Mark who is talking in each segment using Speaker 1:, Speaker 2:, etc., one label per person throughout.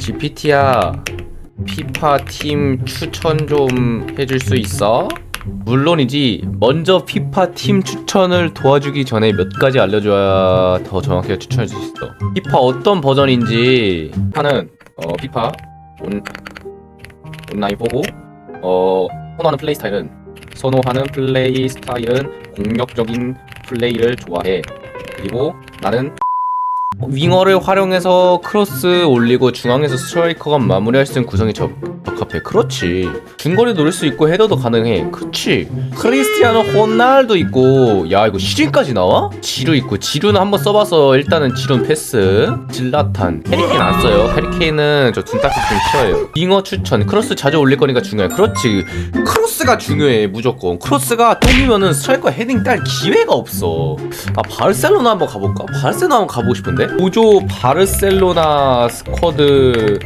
Speaker 1: GPT야 피파 팀 추천 좀 해줄 수 있어? 물론이지. 먼저 피파 팀 추천을 도와주기 전에 몇 가지 알려줘야 더 정확하게 추천할 수 있어. 피파 어떤 버전인지. 하는 어 피파. 온, 온라인 보고. 어 선호하는 플레이 스타일은 선호하는 플레이 스타일은 공격적인 플레이를 좋아해. 그리고 나는 윙어를 활용해서 크로스 올리고 중앙에서 스트라이커가 마무리할 수 있는 구성이 적, 적합해. 그렇지. 중거리 노릴 수 있고 헤더도 가능해. 그렇지. 크리스티아노 호날두 있고 야 이거 시즌까지 나와? 지루 있고 지루는 한번 써봐서 일단은 지루는 패스. 질라탄. 해리케인 안 써요. 해리케인은 저 둔딱지 좀 싫어요. 윙어 추천. 크로스 자주 올릴 거니까 중요해. 그렇지. 크로스가 중요해 무조건. 크로스가 똥이면은 스트라이커 헤딩 딸 기회가 없어. 아 바르셀로나 한번 가볼까? 바르셀로나 한번 가보고 싶은데? 보조 바르셀로나 스쿼드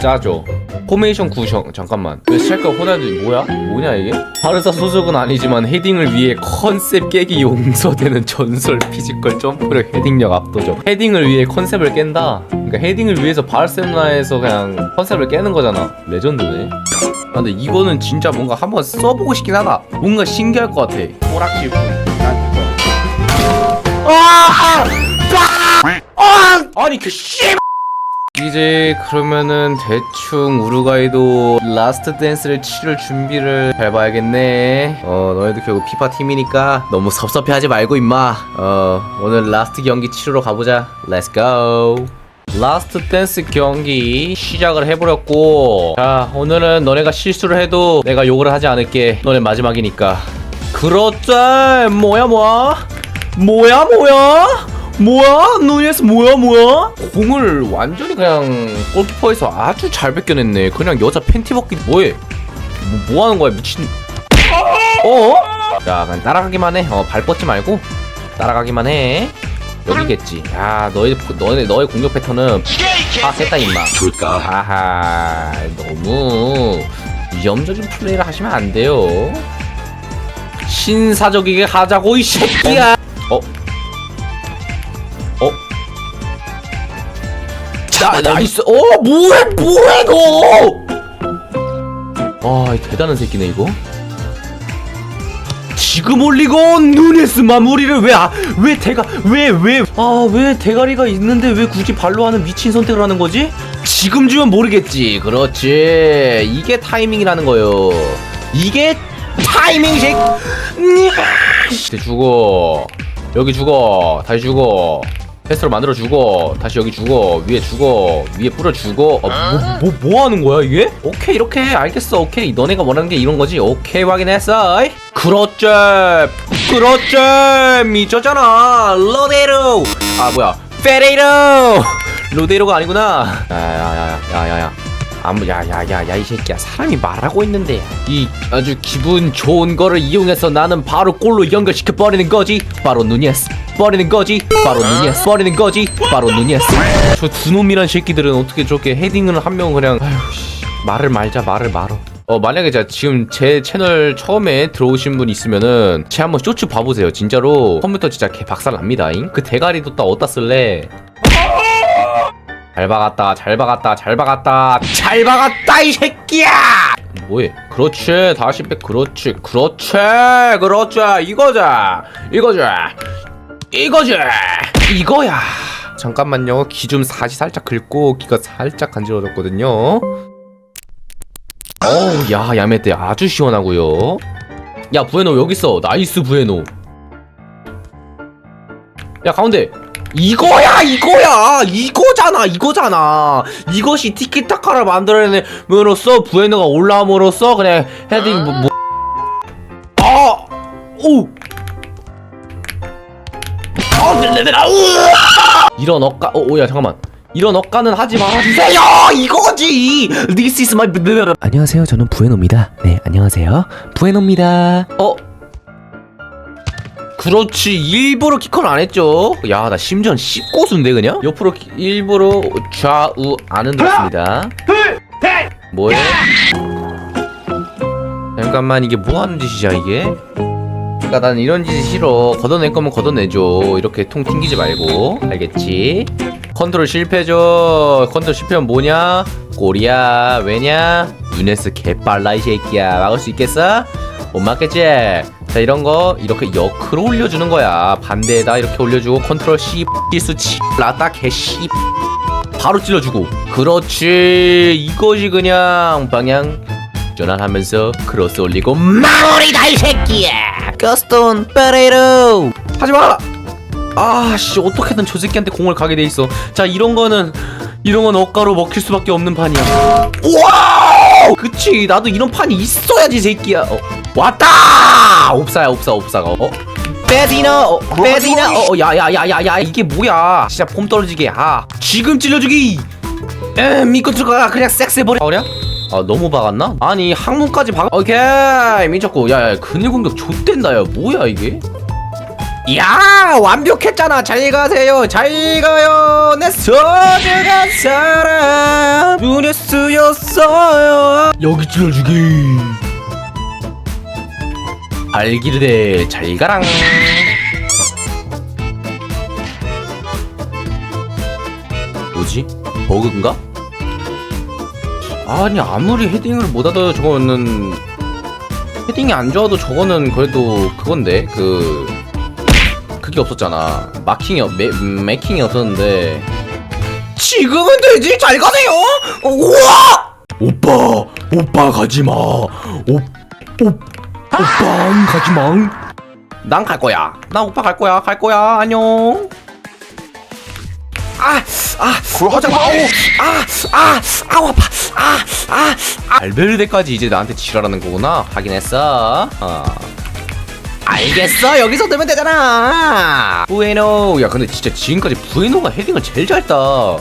Speaker 1: 짜죠 포메이션 구성 잠깐만. 왜 스트라이커 호날두 뭐야? 뭐냐 이게? 바르사 소속은 아니지만 헤딩을 위해 컨셉 깨기 용서되는 전설 피지컬 점프력 헤딩력 압도적. 헤딩을 위해 컨셉을 깬다. 그러니까 헤딩을 위해서 바르셀로나에서 그냥 컨셉을 깨는 거잖아. 레전드네. 아, 근데 이거는 진짜 뭔가 한번 써보고 싶긴 하다. 뭔가 신기할 것 같아. 꼬락지. 아! 아! 아니 그 씨. 이제 그러면은 대충 우루과이도 라스트 댄스를 치를 준비를 잘 봐야겠네. 어 너희도 결국 피파 팀이니까 너무 섭섭해하지 말고 임마. 어 오늘 라스트 경기 치르러 가보자. Go. 라스트 댄스 경기 시작을 해버렸고 자 오늘은 너네가 실수를 해도 내가 욕을 하지 않을게 너네 마지막이니까 그렇지 뭐야 뭐야 뭐야 뭐야 뭐야? 누니에스 뭐야? 뭐야? 공을 완전히 그냥 골키퍼에서 아주 잘 벗겨냈네. 그냥 여자 팬티 벗기 뭐해? 뭐, 뭐 하는 거야 미친. 어? 자 그냥 따라가기만 해 어발 뻗지 말고. 따라가기만 해. 여기겠지. 야 너희 너네 너의 공격 패턴은 아 셌다 임마.
Speaker 2: 줄까?
Speaker 1: 아하 너무 위험적인 플레이를 하시면 안 돼요. 신사적이게 하자고 이 새끼야 나, 나이스 어 뭐해 뭐해 너 아 대단한 새끼네 이거 지금 올리고 누네스 마무리를 왜 아 왜 대가 왜 왜 아 왜 대가리가 있는데 왜 굳이 발로 하는 미친 선택을 하는 거지? 지금 주면 모르겠지. 그렇지. 이게 타이밍이라는 거요. 이게 타이밍 식. 때 죽어. 여기 죽어. 다시 죽어. 패스로 만들어 죽어. 다시 여기 죽어. 위에 죽어. 위에 뿌려 죽어. 어, 뭐, 뭐, 뭐 하는 거야, 이게? 오케이, 이렇게. 알겠어. 오케이. 너네가 원하는 게 이런 거지. 오케이, 확인했어. 그렇지. 그렇지. 미쳤잖아. 로데로. 아, 뭐야. 페레이로. 로데로가 아니구나. 야야야야야야야. 아무 야야야야 이 새끼야. 사람이 말하고 있는데. 이 아주 기분 좋은 거를 이용해서 나는 바로 골로 연결시켜 버리는 거지. 바로 누니에스 버리는 거지. 바로 누니에스 버리는 거지. 바로 누니에스 저 두 놈이란 새끼들은 어떻게 저렇게 헤딩을 한 명 그냥 아휴 씨. 말을 말자 말을 말어. 어 만약에 자 지금 제 채널 처음에 들어오신 분 있으면은 제 한번 쇼츠 봐보세요. 진짜로 컴퓨터 진짜 개 박살 납니다잉? 그 대가리도 딱 어디다 쓸래 잘 박았다 잘 박았다 잘 박았다. 잘 박았다 이 새끼야! 뭐해? 그렇지 다시 백 그렇지 그렇지 그렇지 이거자 이거자 이거자 이거야. 잠깐만요. 기 좀 사시 살짝 긁고 귀가 살짝 간지러졌거든요. 어우 야 야매때 아주 시원하고요. 야 부에노 여기 있어. 나이스 부에노. 야 가운데 이거야 이거야 이거잖아 이거잖아 이것이 티키타카를 만들어내므로써 부에노가 올라옴으로써 그냥 헤딩 뭐, 뭐. 아! 오! 아, 네네네라, 으아! 이런 억까 어, 오야 잠깐만 이런 억까는 하지 말아주세요 이거지 This is my
Speaker 3: 안녕하세요. 저는 부에노입니다. 네, 안녕하세요. 부에노입니다.
Speaker 1: 어? 그렇지. 일부러 키컨 안 했죠. 야 나 심지어 씹고수인데 그냥? 옆으로 키- 일부러 좌우 안 흔들었습니다. 뭐해? 잠깐만 이게 뭐 하는 짓이야 이게? 그니까 난 이런 짓이 싫어. 걷어낼 거면 걷어내줘. 이렇게 통 튕기지 말고. 알겠지? 컨트롤 실패죠. 컨트롤 실패면 뭐냐? 꼬리야. 왜냐? 유네스 개빨라 이 새끼야. 막을 수 있겠어? 못 막겠지? 자 이런 거 이렇게 역으로 올려주는 거야. 반대에다 이렇게 올려주고 컨트롤 C 실수 치 라따 개씨 바로 찔러주고. 그렇지. 이것이 그냥 방향 전환하면서 크로스 올리고 마무리다 이 새끼야. 거스톤 페레이로 하지마! 아씨 어떻게든 저 새끼한테 공을 가게 돼 있어. 자 이런 거는 이런 건 억가로 먹힐 수밖에 없는 판이야. 와 그치. 나도 이런 판이 있어야지 이 새끼야. 어, 왔다! 옵사야 옵사 옵사가. 어 빼디나 어 빼디나. 어 야야야야야 이게 뭐야? 진짜 폼 떨어지게. 아 지금 찔러주기! 에 믿고 들어가 그냥 섹스해버려. 어려? 아 너무 박았나? 아니 항문까지 박아 오케이 미쳤고. 야야 근일 공격 좆된다 야. 뭐야 이게 야 완벽했잖아. 잘 가세요. 잘 가요. 내 소중한 사람. 유네스였어요. 여기 찔러주기. 알기르데 잘 가랑. 뭐지? 버그인가? 아니 아무리 헤딩을 못 하더라도 저거는 헤딩이 안 좋아도 저거는 그래도 그건데. 그 그게 없었잖아 마킹이 없- 매, 매킹이 없었는데 지금은 되지 잘 가세요 우와 오빠 오빠 가지마 오, 오, 오빠 가지마 난 갈 거야 나 오빠 갈 거야 갈 거야 안녕 아, 아, 하지 마. 아, 아, 아우 아파. 아, 아, 아. 알베르데까지 이제 나한테 지랄하는 거구나. 확인했어. 어. 알겠어. 여기서 들면 되잖아. 부에노. 야, 근데 진짜 지금까지 부에노가 헤딩을 제일 잘했다.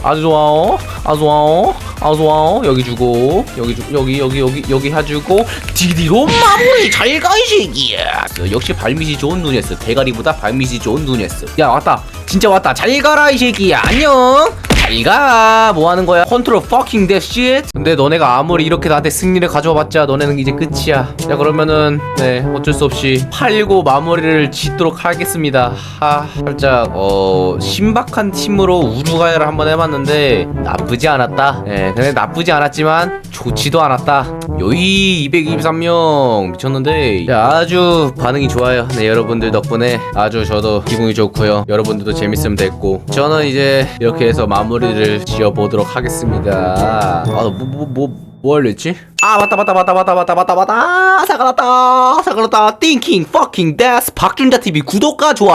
Speaker 1: 아주 좋아요. 아주 좋아요. 아주 좋아요. 여기 주고 여기 주 여기 여기 여기 여기 해주고 디디로 마무리 잘가 이 새끼야. 역시 발밑이 좋은 누네스. 대가리보다 발밑이 좋은 누네스. 야 왔다. 진짜 왔다. 잘 가라 이 새끼야. 안녕. 잘가 뭐 하는 거야? 컨트롤 fucking that shit? 근데 너네가 아무리 이렇게 나한테 승리를 가져와봤자 너네는 이제 끝이야. 자 그러면은 네 어쩔 수 없이 팔고 마무리를 짓도록 하겠습니다. 하 살짝 어 신박한 팀으로 우주가야를 한번 해봤는데 나쁘지 않았다. 네 근데 나쁘지 않았지만 좋지도 않았다. 요이 223명 미쳤는데 야, 아주 반응이 좋아요. 네 여러분들 덕분에 아주 저도 기분이 좋고요. 여러분들도 재밌으면 됐고 저는 이제 이렇게 해서 마무리 를 지어보도록 하겠습니다. 아 뭐 뭐 뭐뭐 하려 했지? 아 맞다 맞다 맞다 맞다 맞다 맞다 맞다. 사과났다. 사과났다. 띵킹 퍼킹 데스 박준자 TV 구독과 좋아